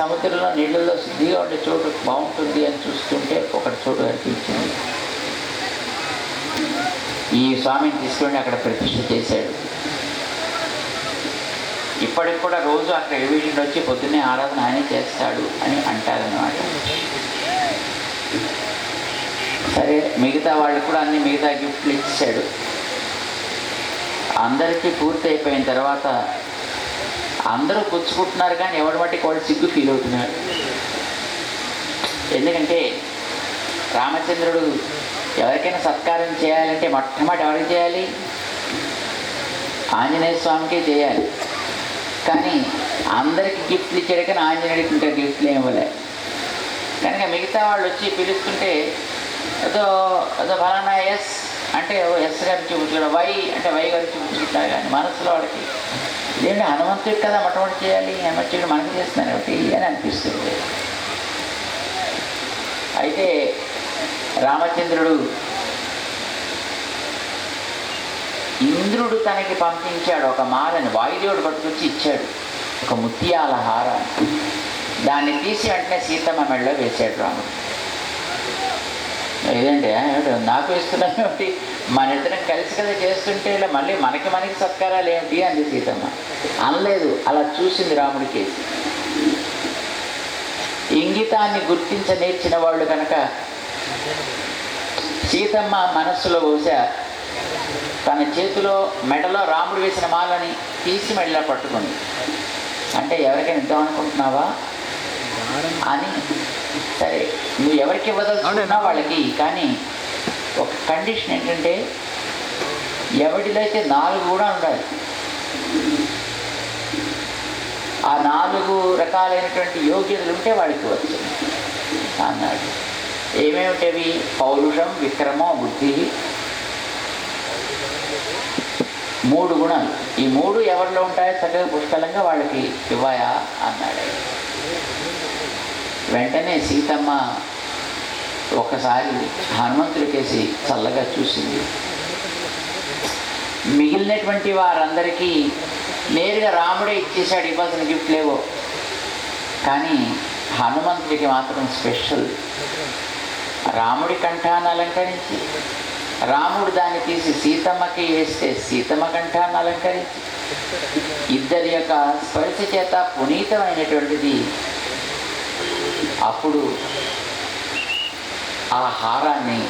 సముద్రంలో నీళ్ళల్లో శుద్ధిగా ఉండే చోటు బాగుంటుంది అని చూస్తుంటే ఒకటి చోటు కనిపించింది. ఈ స్వామిని తీసుకుని అక్కడ ప్రతిష్ఠ చేశాడు. ఇప్పటికి కూడా రోజు అక్కడ ఎలివేషన్ వచ్చి పొద్దున్నే ఆరాధన ఆయనే చేస్తాడు అని అంటారన్నమాట. సరే మిగతా వాళ్ళు కూడా అన్ని మిగతా గిఫ్ట్లు ఇచ్చాడు అందరికీ పూర్తి అయిపోయిన తర్వాత అందరూ పుచ్చుకుంటున్నారు కానీ ఎవరి మట్టికి వాళ్ళు సిగ్గు ఫీల్ అవుతున్నారు. ఎందుకంటే రామచంద్రుడు ఎవరికైనా సత్కారం చేయాలంటే మొట్టమొదటి ఎవరికి చేయాలి? ఆంజనేయ స్వామికే చేయాలి. కానీ అందరికి గిఫ్ట్లు ఇచ్చాడు కానీ ఆంజనేయుడికి ఇంకా గిఫ్ట్లు ఇవ్వలే కనుక మిగతా వాళ్ళు వచ్చి పిలుస్తుంటే అదో అదో ఫలానా ఎస్ అంటే ఎస్ గారి చూపించడం వై అంటే వై గారు చూపించుకుంటారు కానీ మనసులో వాళ్ళకి ఇదేంటి హనుమంతుడి కదా మొట్టమొదటి చేయాలి హనుమంతుడు మనకి చేస్తున్నాను ఒకటి అని అనిపిస్తుంది. అయితే రామచంద్రుడు ఇంద్రుడు తనకి పంపించాడు ఒక మాలని వాయుదేవుడు పట్టుకొచ్చి ఇచ్చాడు ఒక ముత్యాల హారాన్ని. దాన్ని తీసి వెంటనే సీతమ్మ మెడలో వేశాడు రాముడు. ఏదండి నాకు ఇస్తున్నాను ఏమిటి మన ఇద్దరం కలిసి కదా చేస్తుంటే ఇలా మళ్ళీ మనకి మనకి సత్కారాలు ఏంటి అంది సీతమ్మ. అనలేదు అలా చూసింది రాముడికి. ఇంగితాన్ని గుర్తించ నేర్చిన వాళ్ళు కనుక సీతమ్మ మనస్సులో బహుశా తన చేతిలో మెడలో రాముడు వేసిన మాలని తీసి మెడలో పట్టుకుంది. అంటే ఎవరికైనా ఇద్దాం అనుకుంటున్నావా? అని సరే నువ్వు ఎవరికి ఇవ్వదలుచుకున్నావు వాళ్ళకి కానీ ఒక కండిషన్ ఏంటంటే ఎవరిలో అయితే నాలుగు కూడా ఉండాలి. ఆ నాలుగు రకాలైనటువంటి యోగ్యతలు ఉంటే వాడికి వచ్చు అన్నాడు. ఏమేమిటవి? పౌరుషం విక్రమం బుద్ధి. మూడు గుణాలు. ఈ మూడు ఎవరిలో ఉంటాయో చక్కగా పుష్కలంగా వాళ్ళకి ఇవ్వాయా? అన్నాడు. వెంటనే సీతమ్మ ఒకసారి హనుమంతుడికేసి చల్లగా చూసింది. మిగిలినటువంటి వారందరికీ నేరుగా రాముడే ఇచ్చేశాడు ఇవ్వాల్సిన గిఫ్ట్ లేవో కానీ హనుమంతుడికి మాత్రం స్పెషల్. రాముడి కంఠాన్ని అలంకరించి రాముడు దాన్ని తీసి సీతమ్మకి వేస్తే సీతమ్మ కంఠాన్ని అలంకరించి ఇద్దరి యొక్క స్పర్శ చేత పునీతమైనటువంటిది అప్పుడు ఆ హారాన్ని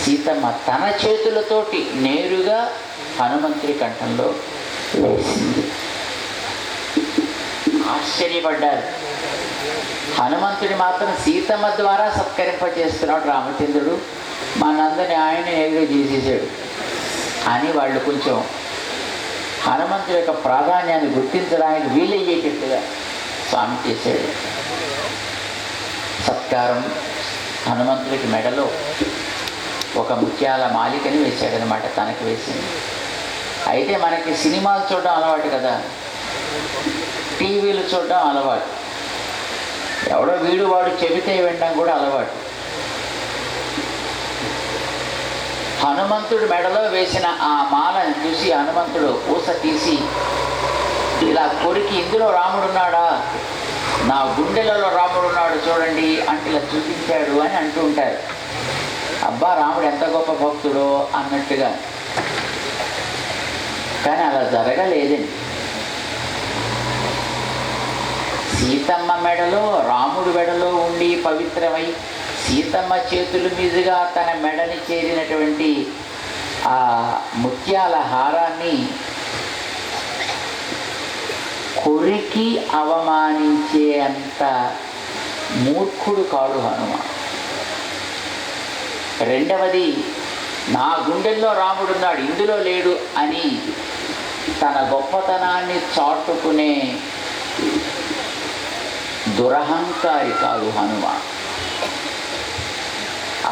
సీతమ్మ తన చేతులతోటి నేరుగా హనుమంతుడి కంఠంలో వేసింది. ఆశ్చర్యపడ్డారు. హనుమంతుడి మాత్రం సీతమ్మ ద్వారా సత్కరింపజేస్తున్నాడు రామచంద్రుడు. మనందరినీ ఆయన నేరుగా చేసేసాడు అని వాళ్ళు కొంచెం హనుమంతుడి యొక్క ప్రాధాన్యాన్ని గుర్తించడానికి వీలయ్యేటట్టుగా స్వామి చేశాడు. సత్కారం హనుమంతుడికి మెడలో ఒక ముత్యాల మాలికని వేశాడనమాట తనకి వేసింది. అయితే మనకి సినిమాలు చూడడం అలవాటు కదా. టీవీలు చూడడం అలవాటు. ఎవడో వీడు వాడు చెబితే వినడం కూడా అలవాటు. హనుమంతుడు మెడలో వేసిన ఆ మాలను చూసి హనుమంతుడు పూస తీసి ఇలా కొరికి ఇందులో రాముడున్నాడా? నా గుండెలలో రాముడున్నాడు చూడండి అంటే ఇలా చూపించాడు అని అంటూ ఉంటారు. అబ్బా రాముడు ఎంత గొప్ప భక్తుడో అన్నట్టుగా. కానీ అలా జరగలేదండి. సీతమ్మ మెడలో రాముడు మెడలో ఉండి పవిత్రమై సీతమ్మ చేతుల మీదుగా తన మెడని చేరినటువంటి ఆ ముత్యాల హారాన్ని కొరికి అవమానించే అంత మూర్ఖుడు కాడు హనుమ రెండవది నా గుండెల్లో రాముడున్నాడు ఇందులో లేడు అని తన గొప్పతనాన్ని చాటుకునే దురహంకారి కాదు హనుమ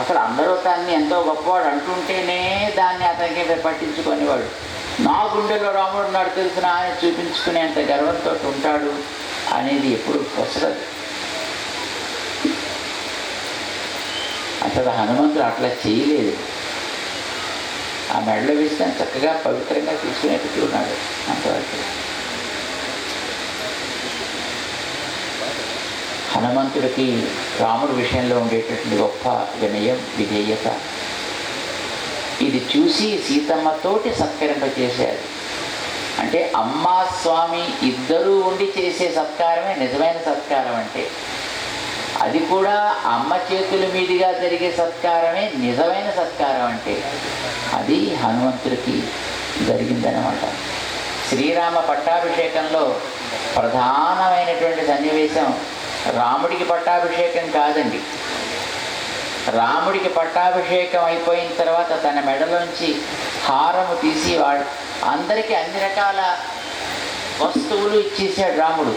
అసలు అందరూ దాన్ని ఎంతో గొప్పవాడు అంటుంటేనే దాన్ని అతనికి పట్టించుకునేవాడు. నా గుండెలో రాముడు ఉన్నాడు తెలిసిన ఆయన చూపించుకునేంత గర్వంతో ఉంటాడు అనేది ఎప్పుడు పొసరదు అసలు హనుమంతుడు అట్లా చేయలేదు. ఆ మెడలో విషయాన్ని చక్కగా పవిత్రంగా తీసుకునేటట్టు ఉన్నాడు అంతవరకు. హనుమంతుడికి రాముడి విషయంలో ఉండేటటువంటి గొప్ప వినయం విధేయత ఇది చూసి సీతమ్మతోటి సత్కరింపచేశారు అంటే అమ్మ స్వామి ఇద్దరూ ఉండి చేసే సత్కారమే నిజమైన సత్కారం అంటే. అది కూడా అమ్మ చేతుల మీదుగా జరిగే సత్కారమే నిజమైన సత్కారం అంటే. అది హనుమంతుడికి జరిగిందనమాట శ్రీరామ పట్టాభిషేకంలో ప్రధానమైనటువంటి సన్నివేశం రాముడికి పట్టాభిషేకం కాదండి. రాముడికి పట్టాభిషేకం అయిపోయిన తర్వాత తన మెడలోంచి హారము తీసి వాడు అందరికీ అన్ని రకాల వస్తువులు ఇచ్చేసాడు రాముడు.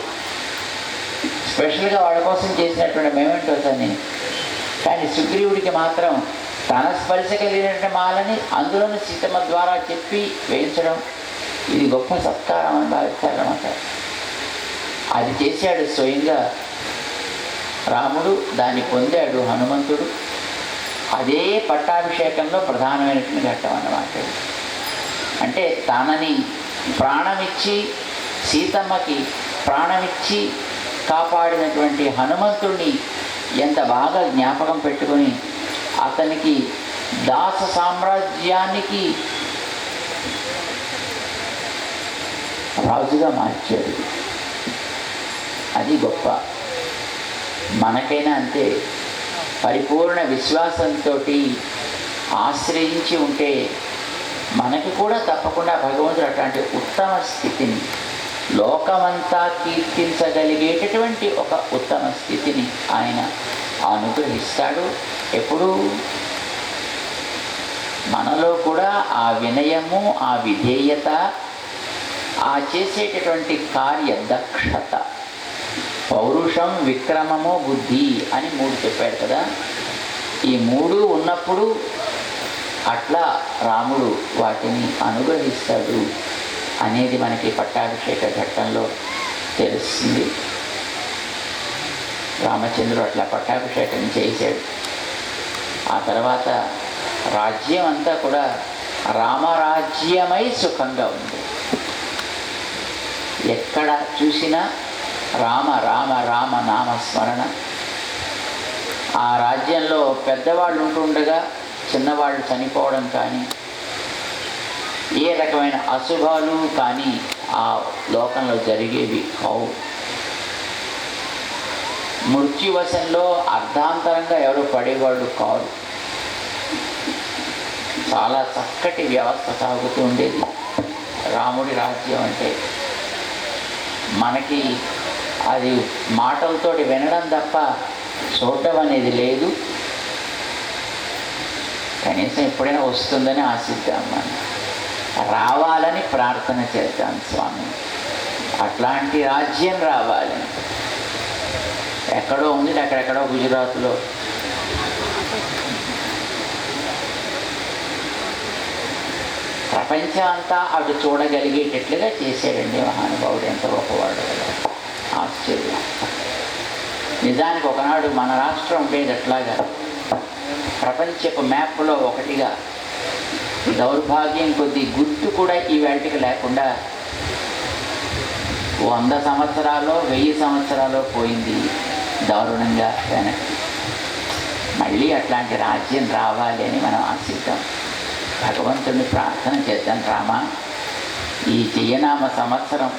స్పెషల్గా వాళ్ళ కోసం చేసినటువంటి మేమేంటో తని కానీ సుగ్రీవుడికి మాత్రం తన స్పర్శ కలిగినటువంటి మాలని అందులోని సీతమ్మ ద్వారా చెప్పి వేయించడం ఇది గొప్ప సత్కారం అని భావిస్తారన్నమాట అది చేశాడు స్వయంగా రాముడు దాన్ని పొందాడు హనుమంతుడు. అదే పట్టాభిషేకంలో ప్రధానమైనటువంటి ఘట్టం అన్నమాట అంటే తనని ప్రాణమిచ్చి సీతమ్మకి ప్రాణమిచ్చి కాపాడినటువంటి హనుమంతుడిని ఎంత బాగా జ్ఞాపకం పెట్టుకొని అతనికి దాస సామ్రాజ్యానికి రాజుగా మార్చాడు. అది గొప్ప. మనకైనా అంతే. పరిపూర్ణ విశ్వాసంతో ఆశ్రయించి ఉంటే మనకి కూడా తప్పకుండా భగవంతుడు అట్లాంటి ఉత్తమ స్థితిని లోకమంతా కీర్తించగలిగేటటువంటి ఒక ఉత్తమ స్థితిని ఆయన అనుగ్రహిస్తాడు. ఎప్పుడు మనలో కూడా ఆ వినయము ఆ విధేయత ఆ చేసేటటువంటి కార్య దక్షత పౌరుషం విక్రమము బుద్ధి అని మూడు చెప్పాడు కదా. ఈ మూడు ఉన్నప్పుడు అట్లా రాముడు వాటిని అనుగ్రహిస్తాడు అనేది మనకి పట్టాభిషేక ఘట్టంలో తెలుస్తుంది. రామచంద్రుడు అట్లా పట్టాభిషేకం చేశాడు. ఆ తర్వాత రాజ్యం అంతా కూడా రామరాజ్యమై సుఖంగా ఉంది. ఎక్కడ చూసినా రామ రామ రామ నామ స్మరణ. ఆ రాజ్యంలో పెద్దవాళ్ళు ఉంటుండగా చిన్నవాళ్ళు చనిపోవడం కానీ ఏ రకమైన అశుభాలు కానీ ఆ లోకంలో జరిగేవి కావు. మృత్యువశంలో అర్ధాంతరంగా ఎవరు పడేవాళ్ళు కాదు చాలా చక్కటి వ్యవస్థ సాగుతూ ఉండేది. రాముడి రాజ్యం అంటే మనకి అది మాటలతోటి వినడం తప్ప చూడటం అనేది లేదు. కనీసం ఎప్పుడైనా వస్తుందని ఆశిద్దాం మనం. రావాలని ప్రార్థన చేద్దాం స్వామి. అట్లాంటి రాజ్యం రావాలి. ఎక్కడో ఉంది అక్కడెక్కడో గుజరాత్లో. ప్రపంచం అంతా అటు చూడగలిగేటట్లుగా చేశాడండి మహానుభావుడు ఎంత గొప్పవాడు కదా. ఆశ్చర్యం. నిజానికి ఒకనాడు మన రాష్ట్రం ఉండేది అట్లాగా ప్రపంచపు మ్యాప్లో ఒకటిగా దౌర్భాగ్యం కొద్ది గుర్తు కూడా ఈ వేటికి లేకుండా వంద సంవత్సరాలు వెయ్యి సంవత్సరాలు పోయింది దారుణంగా వెనక్కి. మళ్ళీ అట్లాంటి రాజ్యం రావాలి అని మనం ఆశిద్దాం. భగవంతుని ప్రార్థన చేద్దాం రామా. ఈ జయనామ సంవత్సరం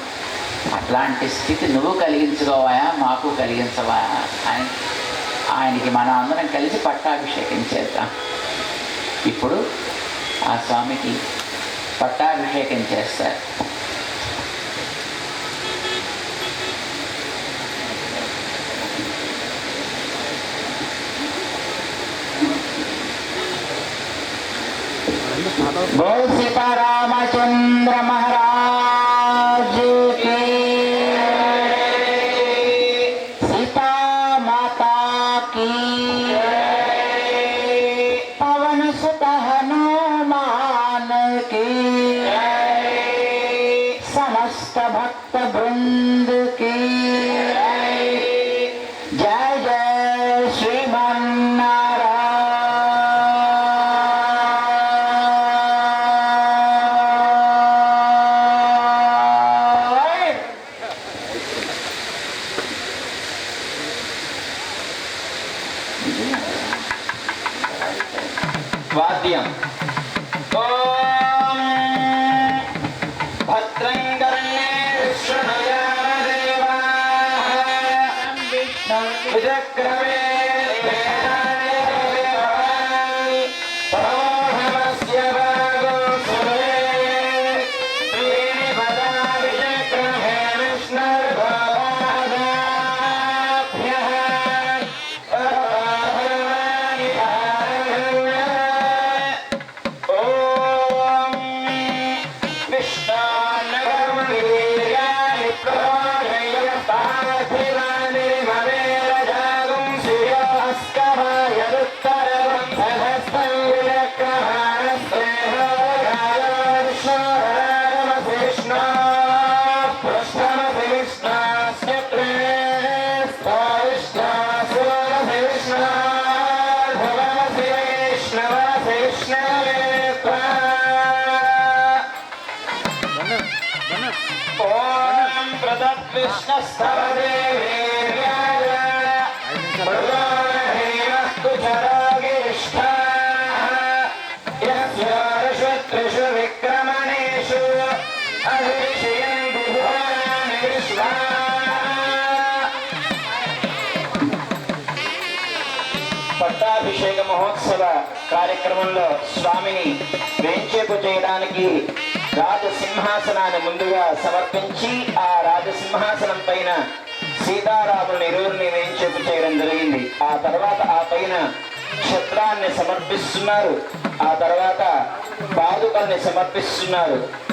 అట్లాంటి స్థితి నువ్వు కలిగించుకోవాయా మాకు కలిగించవా అని ఆయనకి మనం అందరం కలిసి పట్టాభిషేకం చేద్దాం ఇప్పుడు ఆ స్వామికి పట్టాభిషేకం చేస్తారు बोल सीता रामचंद्र महाराज समस्त भक्त बृंद की जय जय श्रीमन्नारायण। वाद्यम ఓం పట్టాభిషేక మహోత్సవ కార్యక్రమంలో స్వామిని వేంచేపు చేయడానికి రాజసింహాసనాన్ని ముందుగా సమర్పించి ఆ రాజసింహాసనం పైన సీతారాముని ఇరువురిని వేయించేపు చేయడం జరిగింది. ఆ తర్వాత ఆ పైన క్షత్రాన్ని సమర్పిస్తున్నారు. ఆ తర్వాత పాదుకల్ని సమర్పిస్తున్నారు.